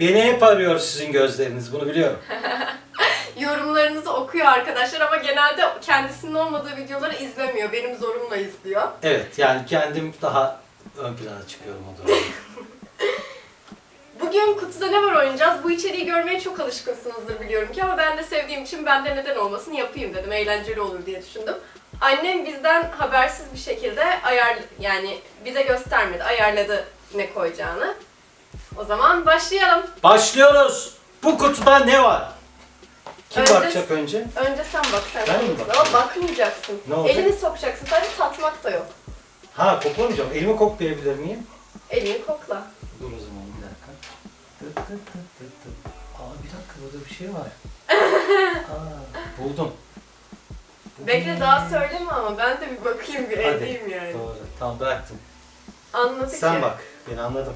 Beni hep arıyor sizin gözleriniz bunu biliyorum. Yorumlarınızı okuyor arkadaşlar ama genelde kendisinin olmadığı videoları izlemiyor. Benim zorumla izliyor. Evet yani kendim daha ön plana çıkıyorum o durumda. Bugün kutuda ne var oynayacağız? Bu içeriği görmeye çok alışkınsınızdır biliyorum ki ama ben de sevdiğim için ben de neden olmasın yapayım dedim. Eğlenceli olur diye düşündüm. Annem bizden habersiz bir şekilde ayar yani bize göstermedi, ayarladı ne koyacağını. O zaman başlayalım. Başlıyoruz. Bu kutuda ne var? Kim Önce- bakacak önce? Önce sen bak sen. Ben mi bakayım? Ama bakmayacaksın. Ne olacak? Elini sokacaksın. Sadece tatmak da yok. Ha koklamayacağım. Elimi koklayabilir miyim? Elini kokla. Dur o zaman bir dakika. Tıt tıt tıt tıt tıt. Aa bir dakika burada bir şey var. Aa, buldum. Bekle daha söyleme ama ben de bir bakayım bir Hadi. edeyim yani. Doğru. Tamam bıraktım. Anladık Sen ki. bak. Beni anladım.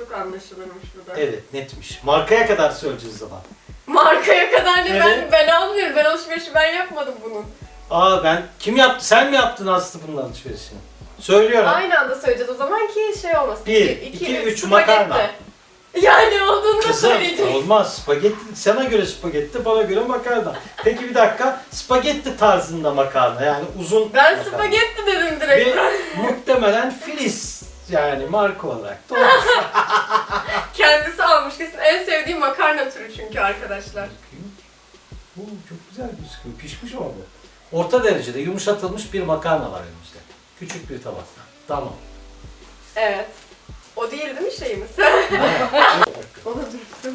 Çok anlaşılırmış bu da. Evet netmiş. Markaya kadar söyleyeceğiz zaman. Markaya kadar ne ben Evet. ben almıyorum. Ben alışverişi ben yapmadım bunun. Aa ben kim yaptı? Sen mi yaptın Aslı bunun alışverişini? Söylüyorum. Aynı anda söyleyeceğiz o zaman ki şey olmasın. Bir, iki, üç, spagetti. makarna. Yani olduğunu da Kızım olmaz. Spagetti sana göre spagetti, bana göre makarna. Peki bir dakika. Spagetti tarzında makarna yani uzun Ben makarna. spagetti dedim direkt. Ve muhtemelen Filiz yani marka olarak. Doğru. Kendisi almış kesin. En sevdiğim makarna türü çünkü arkadaşlar. Oo, çok güzel gözüküyor. Pişmiş ama bu. Orta derecede yumuşatılmış bir makarna var elimizde. Küçük bir tabakta. Tamam. Evet. O değil değil mi şeyimiz? Ona dur.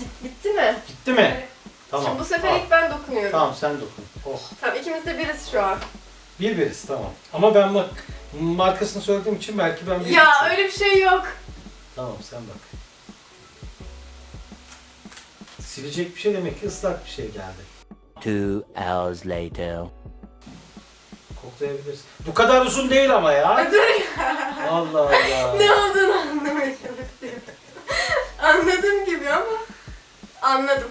Bit- Bitti mi? Gitti mi? Tamam. Şimdi bu sefer Al. ilk ben dokunuyorum. Tamam. Tamam sen dokun. Oh. ikimiz de biriz şu an. Bir biriz tamam. Ama ben bak markasını söylediğim için belki ben bir Ya öyle bir şey yok. Tamam sen bak. Silecek bir şey demek ki ıslak bir şey geldi. Two hours later. Koklayabiliriz. Bu kadar uzun değil ama ya. Dur Allah Allah. ne olduğunu anlamaya çalışıyorum. Anladım gibi ama anladım.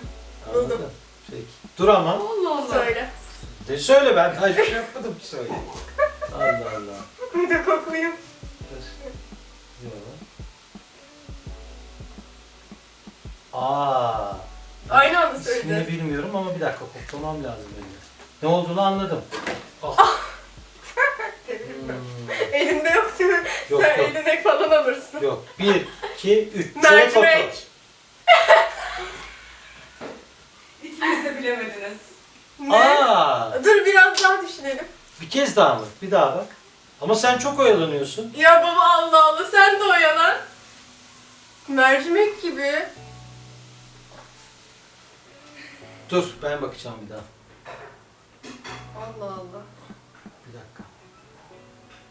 Anladın. Peki. Dur ama. Allah Allah. Söyle. De söyle ben. Hayır bir şey yapmadım söyle. Yok. Aa. Aynı anda İsmini bilmiyorum ama bir dakika koklamam lazım benim. Ne olduğunu anladım. Oh. Hmm, Elimde yok değil mi? Yok, Sen yok. eline falan alırsın. Yok. Bir, iki, üç. Mercimek. İkiniz de bilemediniz. Ne? Aa, Dur biraz daha düşünelim. bir kez daha mı? Bir daha bak. Ama sen çok oyalanıyorsun. Ya baba Allah Allah sen de oyalan. Mercimek gibi. Dur, ben bakacağım bir daha. Allah Allah. Bir dakika.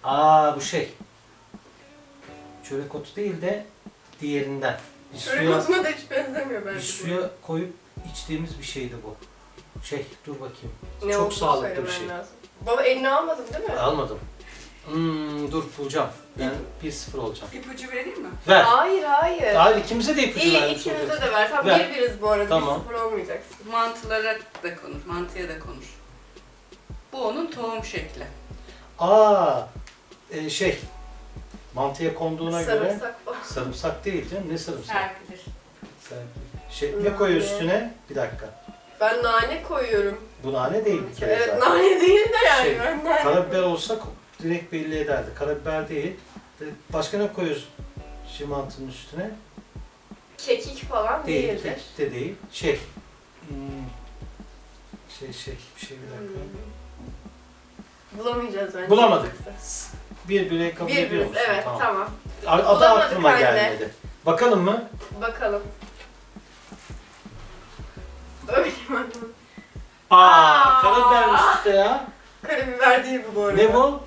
Aa, bu şey. Çörek otu değil de diğerinden. Bir Şöyle suya, kutuna da hiç benzemiyor bir bence. suya koyup içtiğimiz bir şeydi bu. Şey, dur bakayım. Ne çok sağlıklı bir söylemen şey. lazım. Baba elini almadın değil mi? Almadım. Hmm, dur bulacağım. Ben 1-0 olacağım. İpucu vereyim mi? Ver. Hayır hayır. Hayır ikimize de ipucu İyi vermiş ikimize olacaksın. de ver. Tamam Ver. bir biriz bu arada. Tamam. Bir sıfır olmayacaksın. Mantılara da konur, mantıya da konur. Bu onun tohum şekli. Aa, e, şey. Mantıya konduğuna göre Sarımsak falan. sarımsak değil canım. Ne sarımsak? Serpilir. Sen- Şey, ne koyuyor Nane. üstüne? Bir dakika. Ben nane koyuyorum. Bu nane değil bir kere Evet zaten. nane değil de yani Şey, ben nane. Karabiber olsa ko- direkt belli ederdi. Karabiber değil. E, Başka ne koyuyoruz şimantının üstüne? Kekik falan Değil, değildir. kekik de değil. Şey, hmm, şey şey, bir şey bir dakika. Hmm. Bulamayacağız bence. Bulamadık. Bir bire kabul Bir ediyor musun? evet tamam. A- Adı Bulamadık aklıma anne. gelmedi. Bakalım mı? Bakalım. Öyle mi? Aa, Aa. karabiber üstte ya. Karabiber değil bu bu arada. Ne bu?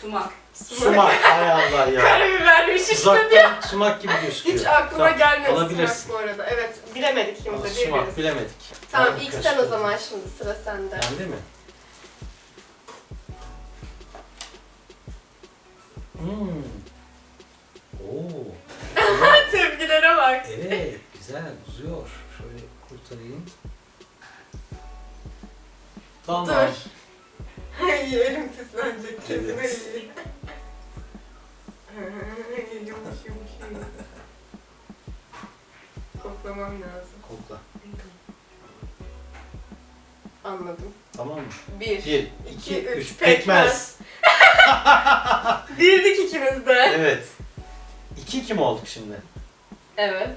Sumak. Sumak. Hay Allah ya. Karabibermiş işte diye. Uzaktan sumak gibi gözüküyor. Hiç aklıma Tamam, gelmedi alabilirsin. sumak bu arada. Evet bilemedik ikimiz Aa, de Sumak bilemedik. Tamam Ben ilk sen o zaman şimdi sıra sende. Bende mi? Hmm. Oo. Tepkilere bak. Evet, güzel, uzuyor. Şöyle kurtarayım. Tamam. Dur. Ay elim pislenecek kesin Evet. ay. yumuş yumuş yumuş. Koklamam lazım. Kokla. Anladım. Tamam mı? Bir. 1, İki, 2, üç, 3. Pekmez. Bildik ikimiz de. Evet. 2 kim olduk şimdi? Evet.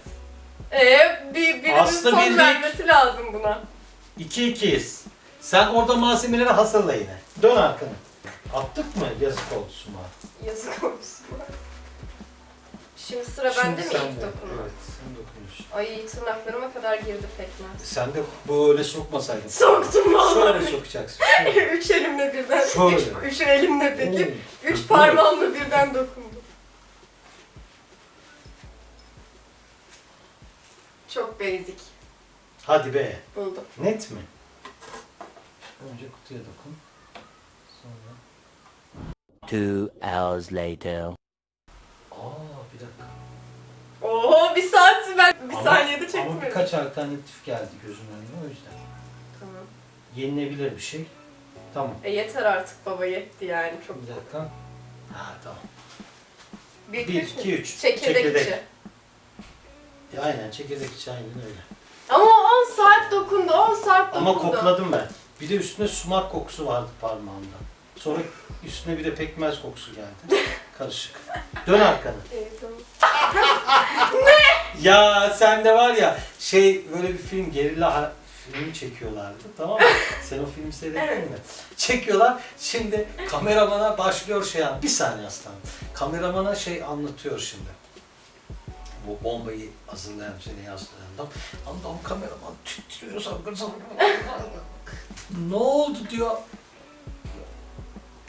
Ee, bir, birinin Aslı son bildik. vermesi lazım buna. 2 2'yiz. Sen orada malzemeleri hazırla yine. Dön arkanı. Attık mı? Yazık oldu Suma. Yazık olsun. Şimdi sıra bende mi sen ilk de. dokunma? Evet, sen dokunuyorsun. Ay tırnaklarıma kadar girdi pekmez. Sen de böyle sokmasaydın. Soktum vallahi. Şöyle sokacaksın. Şöyle. üç elimle birden. Şöyle. Üç, üç elimle peki. Oo. Üç parmağımla birden dokundum. Çok basic. Hadi be. Buldum. Net mi? Önce kutuya dokun. Sonra... Two hours later. Aa bir dakika. Oo bir saat ben bir Ama- saniyede Ama çektim. birkaç alternatif geldi gözümün önüne o yüzden. Tamam. Yenilebilir bir şey. Tamam. E yeter artık baba yetti yani çok. Bir dakika. Ha tamam. Bir, 1, üç mü? 2, 3. Çekirdek, içi. Ya, aynen çekirdek içi aynen öyle. Ama 10 saat dokundu, 10 saat dokundu. Ama kokladım ben. Bir de üstüne sumak kokusu vardı parmağımda. Sonra üstüne bir de pekmez kokusu geldi. Karışık. Dön. İyi, tamam. Ya sende var ya şey böyle bir film gerilla filmi çekiyorlardı tamam mı? Sen o filmi seyrettin mi? Çekiyorlar. Şimdi kameramana başlıyor şey. Bir saniye aslanım. Kameramana şey anlatıyor şimdi. Bu bombayı hazırlayan seni hazırlayan adam. Adam kameraman titriyor sakın. ne oldu diyor.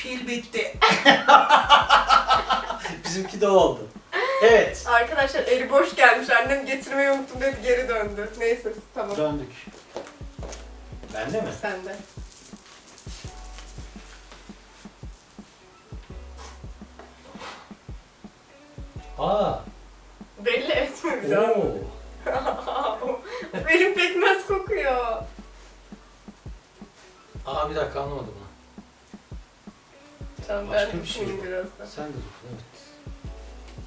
Pil bitti. Bizimki de oldu. Evet. Arkadaşlar eli boş gelmiş. Annem getirmeyi unuttum dedi geri döndü. Neyse tamam. Döndük. Bende mi? Sen de. Aa. Belli etme bir daha. Oo. Benim pekmez kokuyor. Aa bir dakika anlamadım Tamam Başka ben bir şey bu. birazdan. Sen de dokun evet.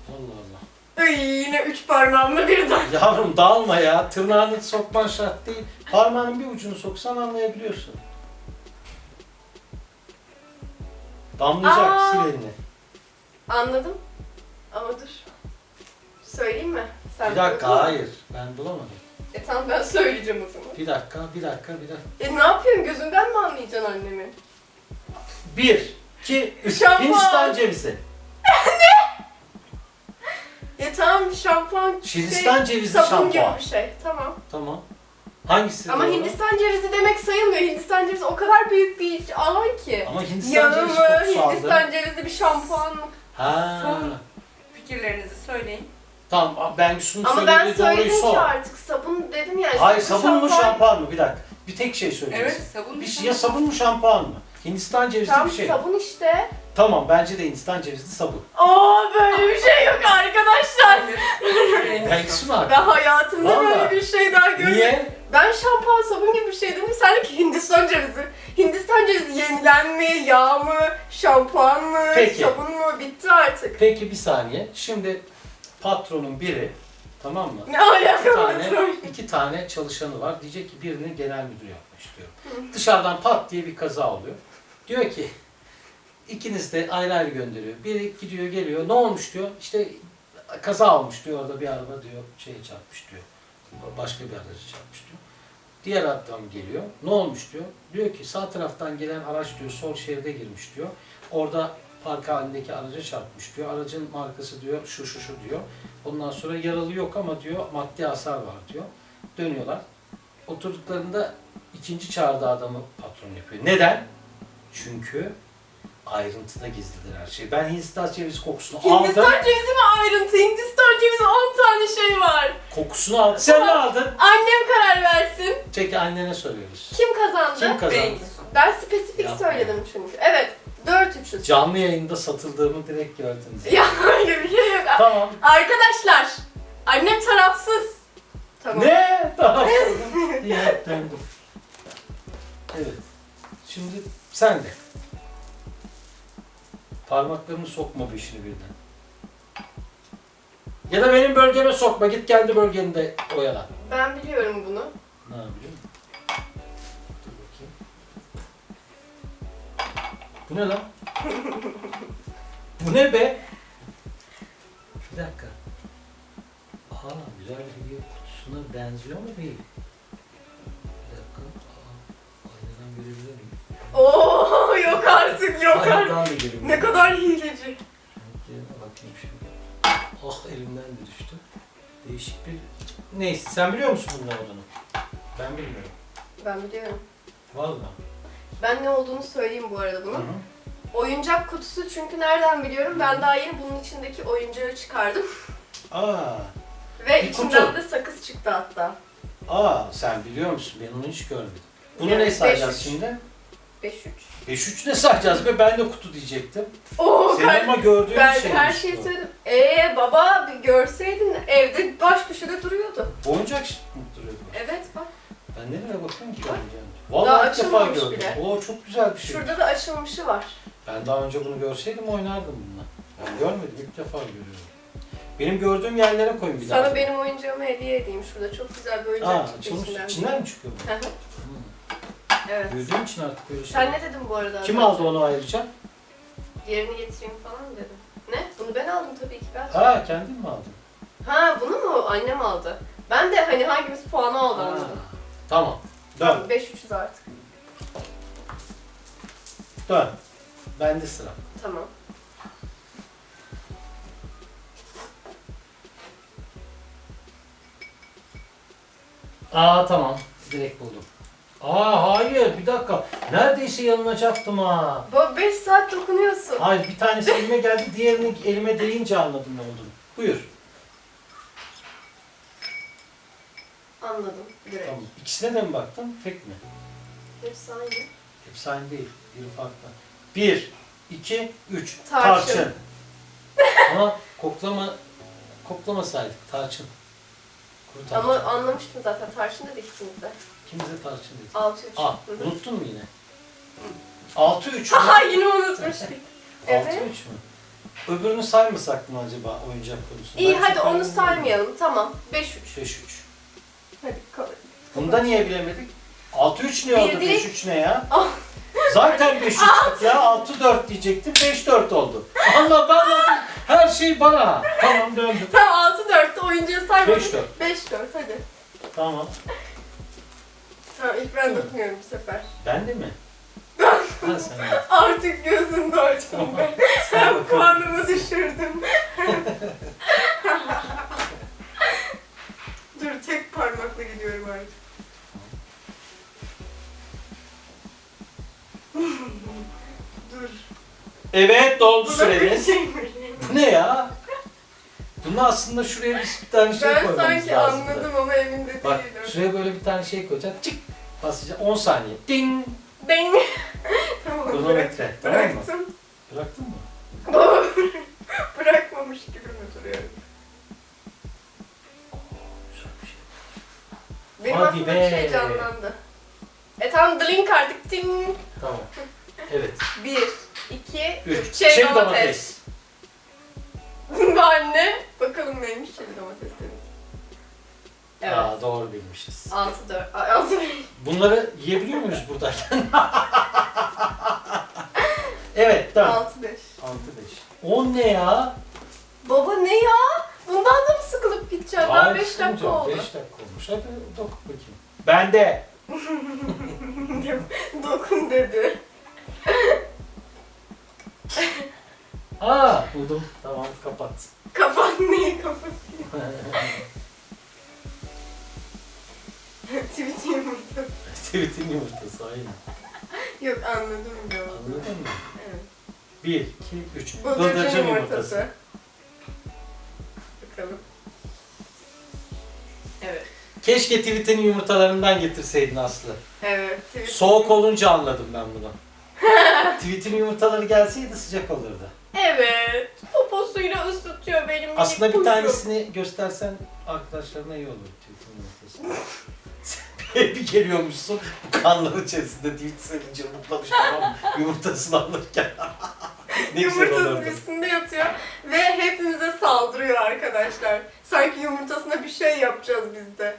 Allah Allah. Ay yine üç parmağımla birden. Yavrum dağılma ya. Tırnağını sokman şart değil. Parmağının bir ucunu soksan anlayabiliyorsun. Damlayacak Aa. sil elini. Anladım. Ama dur. Söyleyeyim mi? Sen Bir dakika buldun mu? hayır. Ben bulamadım. E tamam ben söyleyeceğim o zaman. Bir dakika, bir dakika, bir dakika. E ne yapıyorsun? Gözünden mi anlayacaksın annemi? Bir, üç. Şampuan. Hindistan cevizi. E tamam şampuan Hindistan cevizi sabun şampuan. gibi bir şey. Tamam. Tamam. Hangisi Ama doğru? Hindistan cevizi demek sayılmıyor. Hindistan cevizi o kadar büyük bir alan ki. Ama Hindistan Yağı cevizi kokusu aldı. Hindistan cevizi bir şampuan mı? Ha. Son fikirlerinizi söyleyin. Tamam ben şunu Ama ben söylediği söyledim doğruysa ki artık sabun dedim ya. Hayır sabun mu şampuan mı? Bir dakika. Bir tek şey söyleyeceksin. Evet, sabun Bir, ya sabun mu şampuan mı? Hindistan cevizli Tam bir şey. sabun işte. Tamam bence de Hindistan cevizli sabun. Aa böyle bir şey yok arkadaşlar. Belki su var. Ben hayatımda Vallahi. böyle bir şey daha görmedim. Niye? Ben şampuan sabun gibi bir şey dedim. Sen de ki Hindistan cevizi. Hindistan cevizi yenilen mi, yağ mı, şampuan mı, Peki. sabun mu? Bitti artık. Peki bir saniye. Şimdi patronun biri tamam mı? Ne İki alaka tane, var? iki tane çalışanı var. Diyecek ki birini genel müdür yapmak istiyorum. Dışarıdan pat diye bir kaza oluyor. Diyor ki ikiniz de ayrı ayrı gönderiyor. Biri gidiyor geliyor. Ne olmuş diyor. İşte kaza olmuş diyor. Orada bir araba diyor şeye çarpmış diyor. Başka bir aracı çarpmış diyor. Diğer adam geliyor. Ne olmuş diyor. Diyor ki sağ taraftan gelen araç diyor sol şeride girmiş diyor. Orada park halindeki araca çarpmış diyor. Aracın markası diyor şu şu şu diyor. Ondan sonra yaralı yok ama diyor maddi hasar var diyor. Dönüyorlar. Oturduklarında ikinci çağrıda adamı patron yapıyor. Neden? Çünkü ayrıntıda gizlidir her şey. Ben Hindistan cevizi kokusunu aldım. Hindistan cevizi mi ayrıntı? Hindistan cevizi 10 tane şey var. Kokusunu aldım. Sen ne aldın? Annem karar versin. Peki annene soruyoruz. Kim kazandı? Kim kazandı? Ben spesifik Yapma söyledim çünkü. Evet. 4-3'üz. Canlı yayında satıldığımı direkt gördünüz. Ya öyle bir şey yok. Tamam. Arkadaşlar, annem tarafsız. Tamam. Ne? Tamam. İyi döndüm. Evet. Şimdi sen de. Parmaklarını sokma beşini birden. Ya da benim bölgeme sokma. Git kendi bölgende oyala. Ben biliyorum bunu. Ne yapayım? Dur bakayım. Bu ne lan? Bu ne be? Bir dakika. Aa güzel bir hediye kutusuna benziyor mu değil? Bir dakika. Aa, aynadan görebilir miyim? Oo yok artık yok artık. Aynadan da görebilirim. Ne kadar hileci. Yerine bakayım şimdi. Ah elimden de düştü. Değişik bir... Neyse sen biliyor musun bunun ne olduğunu? Ben bilmiyorum. Ben biliyorum. Vallahi. Ben ne olduğunu söyleyeyim bu arada bunun. Oyuncak kutusu çünkü nereden biliyorum? Ben daha yeni bunun içindeki oyuncağı çıkardım. Aa, Ve Bir içinden kutu. de sakız çıktı hatta. aa sen biliyor musun? Ben onu hiç görmedim. Bunu Evet, ne sayacağız beş üç. şimdi? 5-3. 5-3 ne sayacağız be? Ben de kutu diyecektim. Oo Senin ama gördüğün ben şey. her şeyi söyledim. Ee baba bir görseydin evde baş köşede duruyordu. Boncuk mı duruyordu? Evet bak. Ben nereye bakıyorum ki? Vallahi Daha ilk defa açılmamış gördüm. bile. Oo çok güzel bir şey. Şurada da açılmışı var. Ben daha önce bunu görseydim oynardım bununla. Ben görmedim. ilk defa görüyorum. Benim gördüğüm yerlere koyun bir daha. Sana benim oyuncağımı hediye edeyim. Şurada çok güzel bir oyuncak Aa, çıktı açılmış. içinden. İçinden mi çıkıyor bu? Hı hı, Hmm. Evet. Gördüğüm için artık böyle şey. Sen ne dedin bu arada? Kim aldı onu ayrıca? Diğerini getireyim falan dedim. Ne? Bunu ben aldım tabii ki ben. Ha kendin mi aldın? Ha bunu mu annem aldı? Ben de hani hangimiz puanı aldı Ha, anladım. Tamam. Dön. Tamam 5-3'üz artık. Dön. Bende sıra. Tamam. Aa tamam. Direkt buldum. Aa hayır bir dakika. Neredeyse yanılacaktım ha. Bu 5 saat dokunuyorsun. Hayır bir tanesi elime geldi diğerini elime değince anladım ne olduğunu. Buyur. Anladım. Direkt. Tamam. İkisine de mi baktın? Tek mi? Hepsi aynı. Hepsi aynı değil. Biri farklı. Bir, iki, üç. Tarçın. Ama koklama koklamasaydık tarçın. Kuru tarçın. Ama anlamıştım zaten. Tarçın dedik ikimiz de. Kimse tarçın dedi. 6-3. Aa, Hı hı. unuttun mu yine? 6-3 mü? Aha yine unutmuştuk. 6-3 Evet. mü? Öbürünü saymasak mı acaba oyuncak konusunda? İyi Ben hadi çok onu saymayalım. Tamam. 5-3. 5-3. Hadi kabul. Bunda niye bilemedik? 6-3 ne oldu? Bir değil. 5-3 ne ya? Ah. Zaten 5-3 ya 6-4 diyecektim 5-4 oldu. Allah Allah her şey bana. Tamam döndüm. Tamam 6-4'te oyuncuyu saymadık. 5-4. 5-4 hadi. Tamam. Tamam ilk ben dokunuyorum bu sefer. Ben de mi? Ha sen de. Artık gözüm doysun Tamam. be. Sen Ben puanımı düşürdüm. Dur tek parmakla gidiyorum artık. Dur. Evet doldu süreniz. şey? Bu ne ya? Bunu aslında şuraya bir bir tane şey Ben koymamız sanki lazım. anladım ama emin de Bak değilim. şuraya böyle bir tane şey koyacaksın. Çık. Basacaksın 10 saniye. Ding. Ding. tamam Kronometre. Tamam mı? bıraktım. Bıraktın mı? Bırakmamış gibi mi duruyorum? Şey. Benim Hadi aklımda be. bir şey canlandı. E tamam drink artık. Ting. Tamam. Evet. Bir, iki, üç. Üç. Çeri domates. Anne. Bakalım neymiş çeri domates. Evet. Aa, doğru bilmişiz. Altı dört. Ay, Altı beş. Bunları yiyebiliyor muyuz buradayken? evet tamam. Altı beş. 6 5. 10 ne ya? Baba ne ya? Bundan da mı sıkılıp gideceğim? Daha beş dakika oldu. 5 dakika olmuş. Hadi dokun bakayım. Bende. Dokun dedi. Aa buldum. Tamam kapat. Kapat neyi kapat? Tweet yumurta. Tweet'in yumurtası aynen. Yok anladım ya. Anladın mı? Evet. 1, 2, 3. Bıldırcın yumurtası. Bakalım. Evet. Keşke tweet'in yumurtalarından getirseydin Aslı. Evet. Tweet Soğuk olunca anladım ben bunu. tweet'in yumurtaları gelseydi sıcak olurdu. Evet. Poposuyla ısıtıyor benim minik Aslında bir kuşum. tanesini göstersen arkadaşlarına iyi olur tweet'in yumurtası. Bir geliyormuşsun bu kanlar içerisinde tweet senince mutlamış tamam? Yumurtasını alırken. Ne güzel Yumurtasının olurdu. üstünde yatıyor ve hepimize saldırıyor arkadaşlar. Sanki yumurtasına bir şey yapacağız biz de.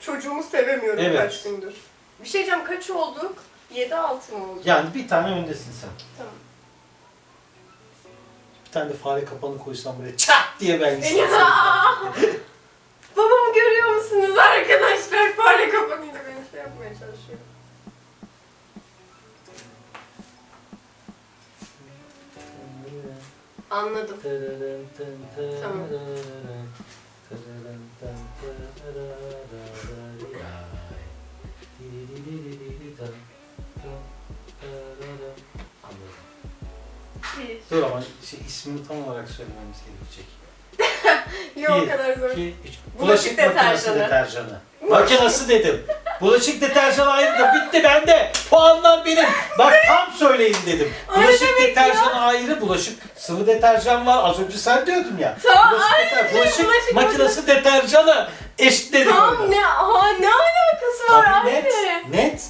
Çocuğumu sevemiyorum Evet. kaç gündür. Bir şey diyeceğim kaç olduk? 7-6 mı oldu? Yani bir tane öndesin sen. Tamam. Bir tane de fare kapanı koysam buraya çat diye ben Ya! Babamı görüyor musunuz arkadaşlar? Fare kapanıyla beni şey yapmaya çalışıyor. Anladım. Tamam. Anladım. Bir. Dur ama şey, ismini tam olarak söylememiz gerekecek. Yok o kadar zor. iki, üç. Bulaşık Bulaşık makinesi deterjanı. Makinesi dedim. Bulaşık deterjanı ayrı bitti bende. Puanlar benim. Bak tam söyleyin dedim. O ne Bulaşık demek deterjanı ayrı, bulaşık sıvı deterjan var. Az önce sen diyordun ya. Tamam, bulaşık, aynı deter- şey, bulaşık bulaşık makinesi deterjanı eşitledim Tamam orada. ne, ha, ne alakası var Tabii anne? net, net.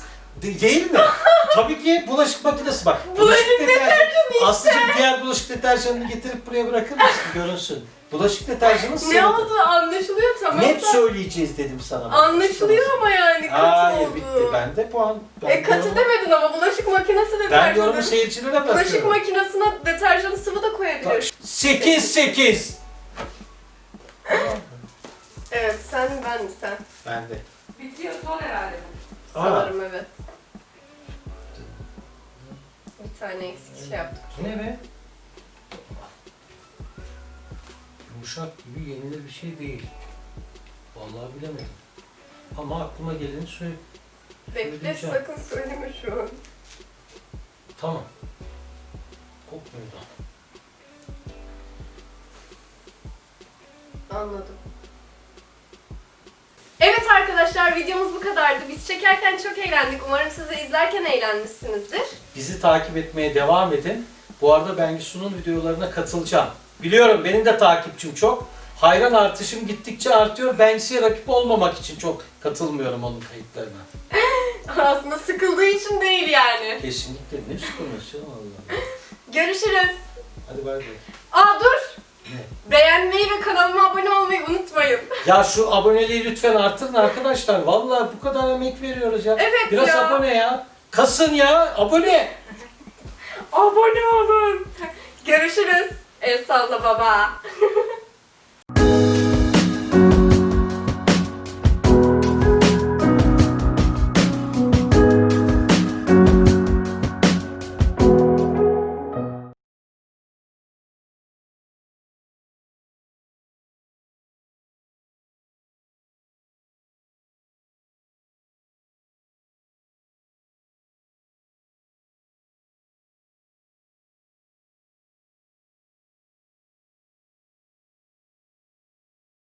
De- değil mi? Tabii ki bulaşık makinesi bak. Bulaşık deterjanı Aslıcığım diğer bulaşık deterjanını getirip buraya bırakır mısın? Görünsün. Bulaşık deterjanı sıvı. Ne oldu anlaşılıyor tamam Net da. söyleyeceğiz dedim sana. bak. Anlaşılıyor ama yani katı Hayır oldu. bitti. Bende puan. Ben E katı yorumu- demedin ama bulaşık makinesi Ben deterjanı. yorumu seyircilere Bulaşık bırakıyorum. makinesine deterjanı sıvı da koyabilir. 8 8. Evet sen ben sen. Bende. Bitiyor son herhalde. Aa, Sanırım evet. Bir tane eksik şey yaptık. bu ne be? Yumuşak gibi yenilir bir şey değil. Vallahi bilemedim. Ama aklıma geleni söyle. Bekle Söyleyeceğim. sakın söyleme şu an. Tamam. Kokmuyor da. Anladım. Evet arkadaşlar videomuz bu kadardı. Biz çekerken çok eğlendik. Umarım siz de izlerken eğlenmişsinizdir. Bizi takip etmeye devam edin. Bu arada Bengisu'nun videolarına katılacağım. Biliyorum benim de takipçim çok. Hayran artışım gittikçe artıyor. Bengisu'ya rakip olmamak için çok katılmıyorum onun kayıtlarına. Aslında sıkıldığı için değil yani. Kesinlikle ne sıkılması canım. Allah. Görüşürüz. Hadi bay bay. Aa dur. Ne? Beğenmeyi ve kanalıma abone olmayı unutmayın. Ya şu aboneliği lütfen artırın arkadaşlar. Vallahi bu kadar emek veriyoruz ya. Evet Biraz ya. abone ya. Kasın ya. Abone. Abone olun. Görüşürüz. Eu sou a babá.